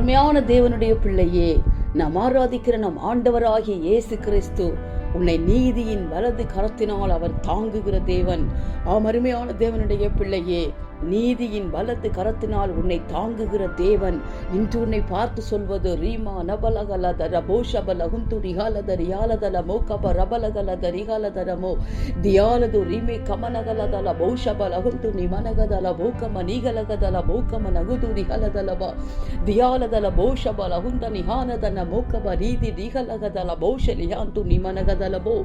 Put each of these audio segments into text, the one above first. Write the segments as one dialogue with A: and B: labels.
A: அருமையான தேவனுடைய பிள்ளையே நாம் ஆராதிக்கிற நம் ஆண்டவராகிய இயேசு கிறிஸ்து உன்னை நீதியின் வலது கரத்தினால் அவர் தாங்குகிற தேவன். ஆம் அருமையான தேவனுடைய பிள்ளையே நீதியின் வலது கரத்தினால் உன்னை தாங்குகிற தேவன். இன்று உன்னை பார்த்து சொல்வது ரீமா நபலகலதர போஷபலகுந்து ரிகாலதரி யாலதல மோகப ரபலகலத ரிகாலதரமோ தியாலது ரீமே கமனகலதல பௌஷபலகுந்து நிமனகதல போகம நீகலகதல போகம நகுது ரிகலதலப தியாலதல போஷபலகுந்த நிஹானதன மோகப நீதி ரிகலகதல போஷ லிஹாந்து நிமனகதலபோ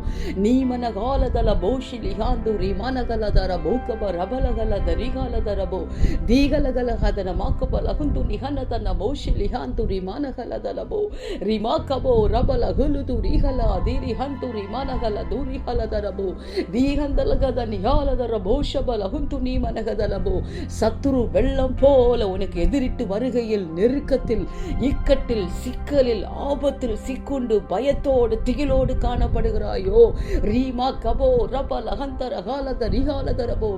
A: நீமனகாலதல போஷி லிஹாந்து ரிமனகலதர போகப ரபலகல ரிகாலத ರಬಲಗಲದ ರಿಗಾಲದರ ಬೋ ದೀಗಲಗಲಹದನ ಮಾಕಬಲ ಹುಂದು ನಿಹನದನ ಬೋಷಿ ಲಿಹಾಂತು ರಿಮಾನಗಲದಲ ಬೋ ರಿಮಾಕಬೋ ರಬಲ ಹುಲುದು ರಿಹಲ ದಿರಿ ಹಂತು ರಿಮಾನಗಲ ದೂರಿಹಲದರ ಬೋ ದೀಗಂದಲಗದ ನಿಹಾಲದರ ಬೋಷಬಲ ಹುಂತು ನೀಮನಗದಲ ಬೋ சத்துரு வெள்ளம் போல உனக்கு எதிரிட்டு வருகையில் நெருக்கத்தில் இக்கட்டில் சிக்கலில் ஆபத்தில் சிக்குண்டு பயத்தோடு திகிலோடு காணப்படுகிறாயோ ரீமா கபோ ரப லகந்தர காலத ரிகாலதரபோ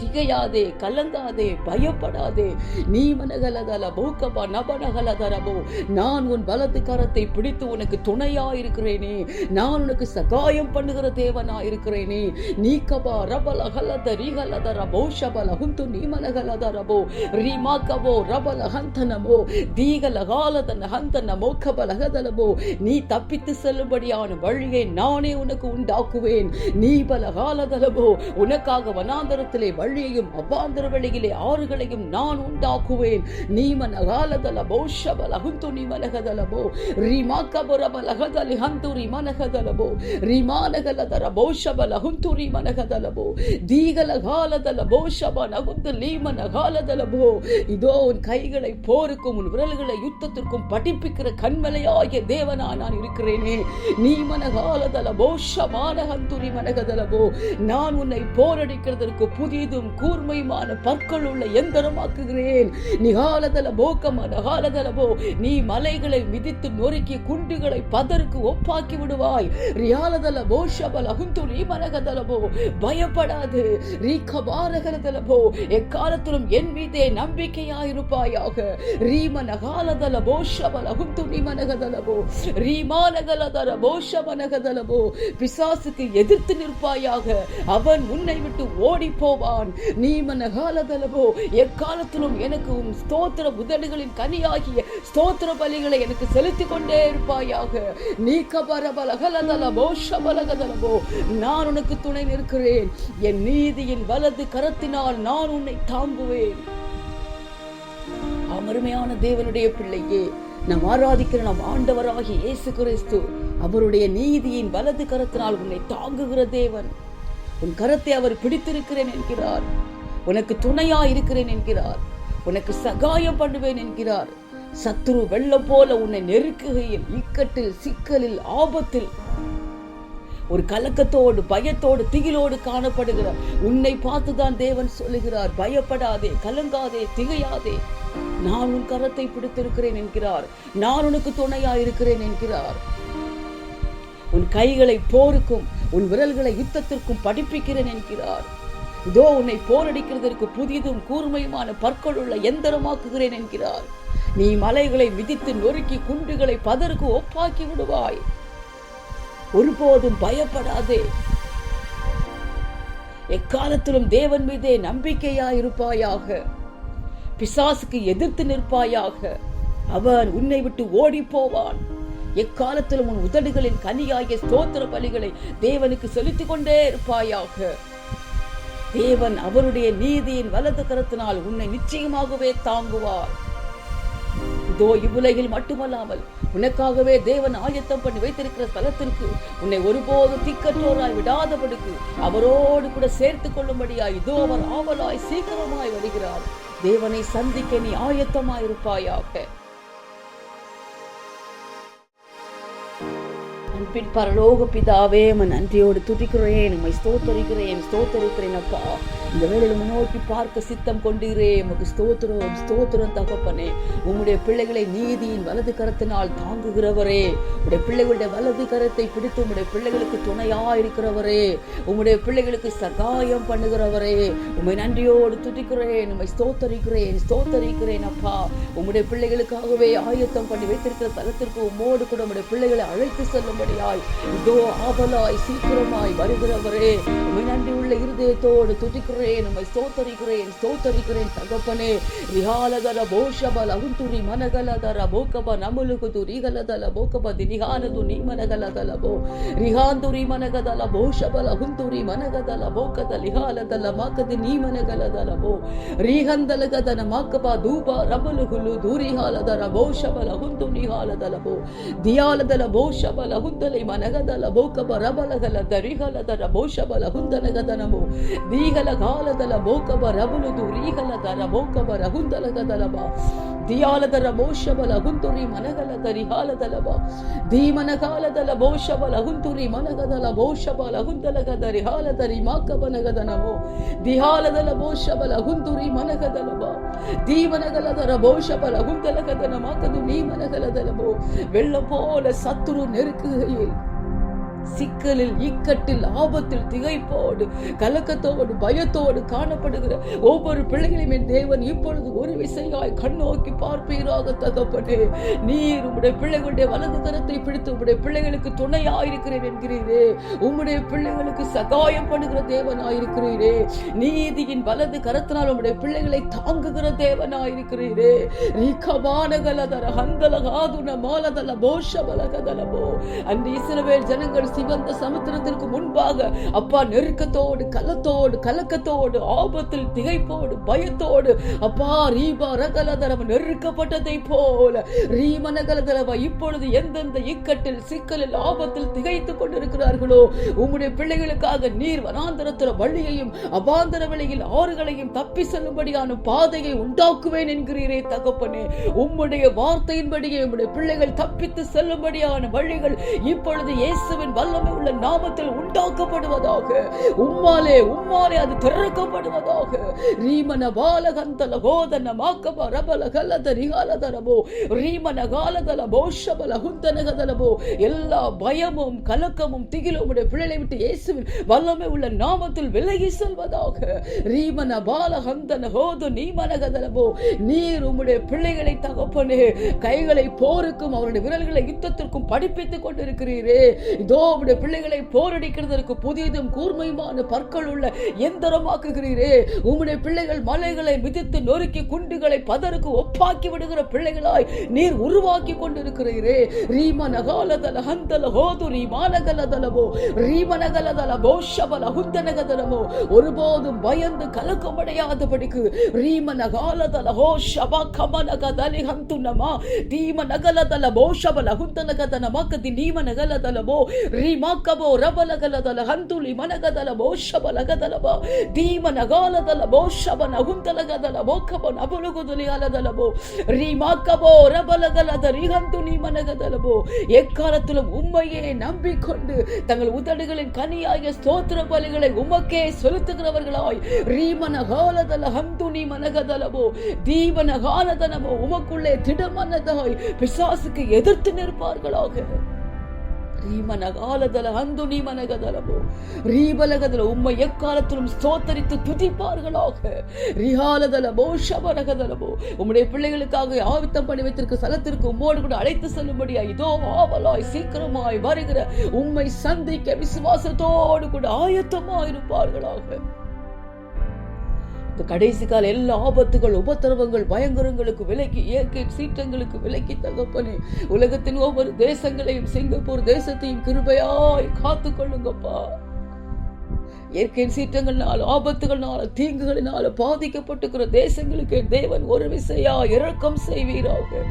A: திகையாதே கலங்காதே பயப்படாதே. நீ மனகலதல போக்கபா நபனகலதரபோ. நான் உன் வலது கரத்தை பிடித்து உனக்கு துணையா இருக்கிறேனே நான் உனக்கு சகாயம் பண்ணுகிற தேவனா இருக்கிறேனே நீக்கபா ரபல ஹலத ரிகலதர போஷபல ஹுந்து நீ மனகலதரபோ ரீமாக்கபோ ரபல ஹந்தனமோ தீகல காலதன ஹந்தன மோக்கபல ஹதலபோ. நீ தப்பித்து செல்லும்படியான வழியை நானே உனக்கு உண்டாக்குவேன். நீ பல காலதலபோ உனக்காக வனாந்தரத்திலே வழியையும் அவாந்தர வழியிலே ஆறுகளையும் நான் உண்டாக்குவேன். நீமன் அகாலதல பௌஷபல ஹுந்து நீ மனகதலபோ ரீமாக்கபுரபலகதலி ஹந்துரி மனகதலபோ ரிமானகலதர பௌஷபல ஹுந்து ரிமனகதலபோ தீகலகாலதல பௌஷப நகுந்து லீமனகாலதலபோ இதோ உன் கைகளை போருக்கும் உன் விரல்களை யுத்தத்திற்கும் படிப்பிக்கிற கண்மலையாகிய தேவனா நான் இருக்கிறேனே. நீ மனகாலதல பௌஷமான ஹந்துரி மனகதலபோ நான் உன்னை போரடிக்கிறதற்கு புதிதும் கூர்மையுமான பற்கள் உள்ள எந்திரமாக்குகிறேன். நிகாலதல போக்கம நகாலதலபோ நீ மலைகளை மிதித்து நொறுக்கி குண்டுகளை பதருக்கு ஒப்பாக்கி விடுவாய். ரியாலதல போஷபல அகுந்துரி மனகதலபோ பயப்படாது. ரீகபாரகலதலபோ எக்காலத்திலும் என் மீதே நம்பிக்கையாயிருப்பாயாக. ரீம நகாலதல அகுந்து அகுந்துரி மனகதலபோ ரீமானகலதல போஷமனகதலபோ பிசாசுக்கு எதிர்த்து நிற்பாயாக. அவன் உன்னை விட்டு ஓடி போவான். சொல்லுகிறான் நீமன காலதளவோ எக்காலத்திலும் எனக்கு உன் ஸ்தோத்திர உதடுகளின் கனியாகிய ஸ்தோத்திர பலிகளை எனக்கு செலுத்திக் கொண்டே இருப்பாயாக. நீ கபரபலகலதலபோ ஷபலகதளவோ நான் உனக்கு துணை நிற்கிறேன். என் நீதியின் வலது கரத்தினால் நான் உன்னை தாங்குவேன் அருமையான தேவனுடைய பிள்ளையே நாம் ஆராதிக்கிற நம் ஆண்டவராகிய இயேசு கிறிஸ்து அவருடைய நீதியின் வலது கரத்தினால் உன்னை தாங்குகிற தேவன். உன் கரத்தை அவர் பிடித்திருக்கிறேன் என்கிறார். உனக்கு துணையா இருக்கிறேன் என்கிறார். உனக்கு சகாயம் பண்ணுவேன் என்கிறார். சத்ரு வெள்ளம் போல உன்னை நெருக்குகையில் இக்கட்டில் சிக்கலில் ஆபத்தில். ஒரு கலக்கத்தோடு பயத்தோடு திகிலோடு காணப்படுகிறார் உன்னை பார்த்துதான் தேவன் சொல்லுகிறார். பயப்படாதே கலங்காதே திகையாதே. நான் உன் கரத்தை பிடித்திருக்கிறேன் என்கிறார். நான் உனக்கு துணையா இருக்கிறேன் என்கிறார். உன் கைகளை போருக்கும் உன் விரல்களை யுத்தத்திற்கும் படிப்பிக்கிறேன் என்கிறார். இதோ உன்னை போரடிக்கிறதற்கு புதிதும் கூர்மையுமான பற்கள் உள்ள எந்திரமாக்குகிறேன் என்கிறார். நீ மலைகளை மிதித்து நொறுக்கி குண்டுகளை பதருக்கு ஒப்பாக்கி விடுவாய். ஒருபோதும் பயப்படாதே. எக்காலத்திலும் தேவன் மீதே நம்பிக்கையா இருப்பாயாக பிசாசுக்கு எதிர்த்து நிற்பாயாக. அவன் உன்னை விட்டு ஓடி போவான் எக்காலத்திலும் உன் உதடுகளின் கனியாகிய ஸ்தோத்திர பலிகளை தேவனுக்கு செலுத்திக் கொண்டே இருப்பாயாக. தேவன் அவருடைய நீதியின் வலது கரத்தினால் உன்னை நிச்சயமாகவே தாங்குவார். இதோ இவ்வுலகில் மட்டுமல்லாமல் உனக்காகவே தேவன் ஆயத்தம் பண்ணி வைத்திருக்கிற ஸ்தலத்திற்கு உன்னை ஒருபோதும் திக்கற்றோராய் விடாதபடிக்கு அவரோடு கூட சேர்த்து கொள்ளும்படியாய் இதோ அவர் ஆவலாய் சீக்கிரமாய் வருகிறார். தேவனை சந்திக்க நீ ஆயத்தமாயிருப்பாயாக. பின் பரலோக பிதாவே உம்மை நன்றியோடு துதிக்கிறேன். உம்மை ஸ்தோத்தரிக்கிறேன் ஸ்தோத்தரிக்கிறேன் அப்பா. இந்த வேலையில் முன்னோக்கி பார்க்க சித்தம் கொண்டுகிறேன் உமக்கு ஸ்தோத்திரம் ஸ்தோத்திரம் தகப்பனே. உம்முடைய பிள்ளைகளை நீதியின் வலது கரத்தினால் தாங்குகிறவரே. உடைய பிள்ளைகளுடைய வலது கரத்தை பிடித்து உம்முடைய பிள்ளைகளுக்கு துணையா இருக்கிறவரே உம்முடைய பிள்ளைகளுக்கு சகாயம் பண்ணுகிறவரே. உம்மை நன்றியோடு துதிக்கிறேன் உம்மை ஸ்தோத்தரிக்கிறேன் ஸ்தோத்தரிக்கிறேன் அப்பா. உம்முடைய பிள்ளைகளுக்காகவே ஆயத்தம் பண்ணி வைத்திருக்கிற தலத்திற்கு உம்மோடு கூட உம்முடைய பிள்ளைகளை அழைத்து செல்லும்படியாய் இதோ ஆவலாய் சீக்கிரமாய் வருகிறவரே உம்மை நன்றி உள்ள இருதயத்தோடு துதிக்கிறேன் உம்மை ஸ்தோத்தரிக்கிறேன் ஸ்தோத்தரிக்கிறேன் தகப்பனே விஹாலதர போஷப லகுந்துரி மனகலதர போக்கப நமுலுகுது ரிகலதல போக்கப ದಿನಿಹಾನದು ನೀ ಮನಗಲದಲಬೋ ರಿಹಾಂದುರಿ ಮನಗದಲ ಬೋಷಬಲ ಹುಂತುರಿ ಮನಗದಲ ಬೋಕದ ಲಿಹಾಲದಲ ಮಾಕದಿ ನೀ ಮನಗಲದಲಬೋ ರೀಹಂದಲಗದನ ಮಾಕಬ ದೂಬ ರಬಲು ಹುಲು ದೂರಿಹಾಲದರ ಬೋಷಬಲ ಹುಂತು ನಿಹಾಲದಲಬೋ ದಿಯಾಲದಲ ಬೋಷಬಲ ಹುಂದಲಿ ಮನಗದಲ ಬೋಕಬ ರಬಲಗಲ ದರಿಹಲದರ ಬೋಷಬಲ ಹುಂದನಗದನಮೋ ದೀಗಲ ಗಾಲದಲ ಬೋಕಬ ರಬಲುದು ರೀಹಲದರ ಬೋಕಬ ರಹುಂದಲಗದಲಬ ದಿಯಾಲದರ ಬೋಷಬಲ ಹುಂತುರಿ ಮನಗಲದ ರಿಹಾಲದಲಬ ಧೀಮನಗಾಲದಲ ಬೋಷಬಲ ಹುಂತುರಿ ಮನಗದಲ ಬೋಷಬಲ ಹುಂದಲಗದ ರಿಹಾಲದರಿ ಮಾಕಬನಗದ ನಮೋ ದಿಹಾಲದಲ ಬೋಷಬಲ ಹುಂತುರಿ ಮನಗದಲಬ தீவனகலதர போஷபல குந்தலகதன மாத்தது நீ மனகலதலபோ வெள்ளம் போல சத்துரு நெருக்குகையில். சிக்கலில் இக்கட்டில் ஆபத்தில் திகைப்போடு கலக்கத்தோடு பயத்தோடு காணப்படுகிற ஒவ்வொரு பிள்ளைகளையுமே தேவன் இப்பொழுது ஒரு விசையாய் கண்ணோக்கி பார்ப்பீராக தகப்பனே. நீர் உம்முடைய பிள்ளைகளுடைய வலது கரத்தை பிடித்து உம்முடைய பிள்ளைகளுக்கு துணையாயிருக்கிறேன் என்கிறீரே. உம்முடைய பிள்ளைகளுக்கு சகாயம் பண்ணுகிற தேவனாயிருக்கிறீரே. நீதியின் வலது கரத்தினால் உம்முடைய பிள்ளைகளை தாங்குகிற தேவனாயிருக்கிறீரே. ரிகமானகலதர ஹந்தலகாதுன மாலதல போஷபலகதலபோ. அந்த இஸ்ரவேல் ஜனங்கள் சிவந்த சமுத்திரத்திற்கு முன்பாக அப்பா நெருக்கத்தோடு கலத்தோடு கலக்கத்தோடு ஆபத்தில் திகைப்போடு பயத்தோடு அப்பா ரீபா ரகலதரவ நெருக்கப்பட்டதை போல ரீமனகலதரவ இப்பொழுது எந்தெந்த இக்கட்டில் சிக்கலில் ஆபத்தில் திகைத்துக் கொண்டிருக்கிறார்களோ உம்முடைய பிள்ளைகளுக்காக நீர் வனாந்தரத்துல வழியையும் அபாந்தர வழியில் ஆறுகளையும் தப்பி செல்லும்படியான பாதையை உண்டாக்குவேன் என்கிறீரே தகப்பனே. உம்முடைய வார்த்தையின்படியே உம்முடைய பிள்ளைகள் தப்பித்து செல்லும்படியான வழிகள் இப்பொழுது இயேசுவின் வல்லமை உள்ள நாமத்தில் உண்டாக்கப்படுவதாக. உம்மாலே உம்மாலே அது திறக்கப்படுவதாக. ரீமன பாலகந்தல கோதன மாக்கப ரபல கலத நிகாலதரபோ ரீமன காலதல போஷபல குந்தனகதலபோ எல்லா பயமும் கலக்கமும் திகிலும் உடைய பிள்ளைகளை விட்டு இயேசுவின் வல்லமை உள்ள நாமத்தில் விலகி செல்வதாக. ரீமன பாலகந்தன ஹோது நீமனகதலபோ நீர் உம்முடைய பிள்ளைகளை தகப்பனே கைகளை போருக்கும் அவருடைய விரல்களை யுத்தத்திற்கும் படிப்பித்துக் கொண்டிருக்கிறீரே. இதோ உடைய பிள்ளைகளை போரடிக்கிறதற்கு புதியதும் கூர்மையுமான பற்கள் உள்ள எந்திரமாக்குகிறீரே. உம்முடைய பிள்ளைகள் மலைகளை மிதித்து நொறுக்கி குண்டுகளை பதருக்கு ஒப்பாக்கி விடுகிற பிள்ளைகளாய் நீர் உருவாக்கி கொண்டிருக்கிறீரே. ரீமனகாலதல ஹந்தல ஹோது ரீமானகலதலவோ ரீமனகலதல போஷபல ஹுந்தனகதலமோ ஒருபோதும் பயந்து கலக்கமடையாதபடிக்கு ரீம நகாலதல ஹோ ஷபா கமனகதலி ஹந்துனமா தீமனகலதல போஷபல ஹுந்தனகதனமாக்கதி மக்கதி நீம ರೀಮಾಕಬೋ ರಬಲಗಲದಲ ಹಂತುಲಿ ಮನಗದಲ ಬೋಷಬಲಗದಲಬ ಧೀಮ ನಗಾಲದಲ ಬೋಷಬನ ಹುಂತಲಗದಲ ಬೋಕಬ ನಬಲುಗುದುಲಿ ಅಲದಲಬೋ ರೀಮಾಕಬೋ ரபலகலத ரிகந்து நீ மனகதலபோ எக்காலத்திலும் உம்மையே நம்பிக்கொண்டு தங்கள் உதடுகளின் கனியாகிய ஸ்தோத்திர பலிகளை உமக்கே செலுத்துகிறவர்களாய் ரீமன காலதல ஹந்து நீ மனகதலபோ தீவன காலதனமோ உமக்குள்ளே திடமனதாய் பிசாசுக்கு எதிர்த்து நிற்பார்களாக ரீமனகாலதல அந்து நீமனகதலமோ ரீபலகதல உம்மை எக்காலத்திலும் ஸ்தோத்தரித்து துதிப்பார்களாக. ரிஹாலதலமோ ஷபரகதலமோ உம்முடைய பிள்ளைகளுக்காக ஆவித்தம் பண்ணி வைத்திருக்க சலத்திற்கு உம்மோடு கூட அழைத்து செல்லும்படியா இதோ ஆவலாய் சீக்கிரமாய் வருகிற உம்மை சந்திக்க விசுவாசத்தோடு கூட ஆயத்தமாயிருப்பார்களாக. கடைசி கால எல்லா ஆபத்துகள் உபத்திரவங்கள் பயங்கரங்களுக்கு விலக்கி இயற்கை சீற்றங்களுக்கு விலக்கி தகப்பனே உலகத்தின் ஒவ்வொரு தேசங்களையும் சிங்கப்பூர் தேசத்தையும் கிருபையாய் காத்து கொள்ளுங்கப்பா. இயற்கையின் சீற்றங்கள்னால ஆபத்துகள்னால தீங்குகளினால பாதிக்கப்பட்டிருக்கிற தேசங்களுக்கு தேவன் ஒரு விசையா இறக்கம் செய்வீராக.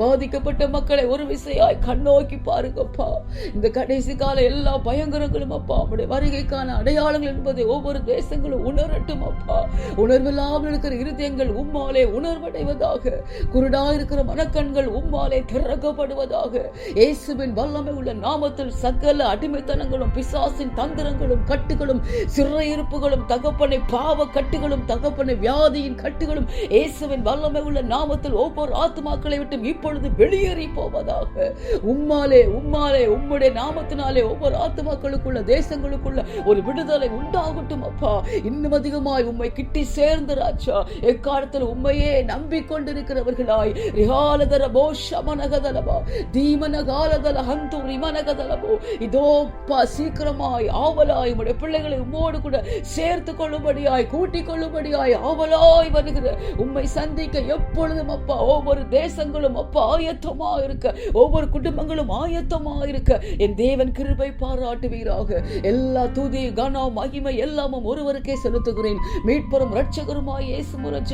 A: பாதிக்கப்பட்ட மக்களை ஒரு விசையாய் கண்ணோக்கி பாருங்கப்பா. இந்த கடைசி கால எல்லா பயங்கரங்களும் அப்பா உடைய வருகைக்கான அடையாளங்கள் என்பதை ஒவ்வொரு தேசங்களும் உணரட்டும் அப்பா. உணர்வில்லாமல் இருக்கிற இருதயங்கள் உம்மாலே உணர்வடைவதாக குருடா இருக்கிற மனக்கண்கள் உம்மாலே திறக்கப்படுவதாக. இயேசுவின் வல்லமை உள்ள நாமத்தில் சகல அடிமைத்தனங்களும் பிசாசின் தந்திரங்களும் கட்டுகளும் சிறையிருப்புகளும் தகப்பனை பாவ கட்டுகளும் தகப்பனை வியாதியின் கட்டுகளும் இயேசுவின் வல்லமை உள்ள நாமத்தில் ஒவ்வொரு ஆத்மாக்களை விட்டு இப்பொழுது வெளியேறி போவதாக. உம்மாலே உம்மாலே உம்முடைய நாமத்தினாலே ஒவ்வொரு ஆத்மாக்களுக்குள்ள தேசங்களுக்குள்ள ஒரு விடுதலை உண்டாகட்டும் அப்பா. இன்னும் அதிகமாய் உம்மை கிட்டி சேர்ந்து ராஜா. எக்காலத்தில் உண்மையே நம்பிக்கொண்டிருக்கிறவர்களாய். ரிகாலதர போ சமனகதலபா தீமன காலதல ஹந்து ரிமனகதலபோ இதோ பா சீக்கிரமாய் ஆவலாய் உம்முடைய பிள்ளைகளை உம்மோடு கூட சேர்த்து கொள்ளும்படியாய் கூட்டிக் கொள்ளும்படியாய் ஆவலாய் வருகிற உம்மை சந்திக்க எப்பொழுதும் அப்பா ஒவ்வொரு தேசங்களும் அப்பா ஆயத்தமா இருக்க. ஒவ்வொரு குடும்பங்களும் ஆயத்தமா இருக்க. என் தேவன் கிருபை பாராட்டுவீராக. எல்லா துதி கனம் மகிமை எல்லாமும் ஒருவருக்கே செலுத்துகிறேன். மீட்பரும் ரட்சகருமாய் இயேசு மூலம்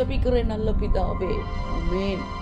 A: நல்ல பிதாவே. ஆமென்.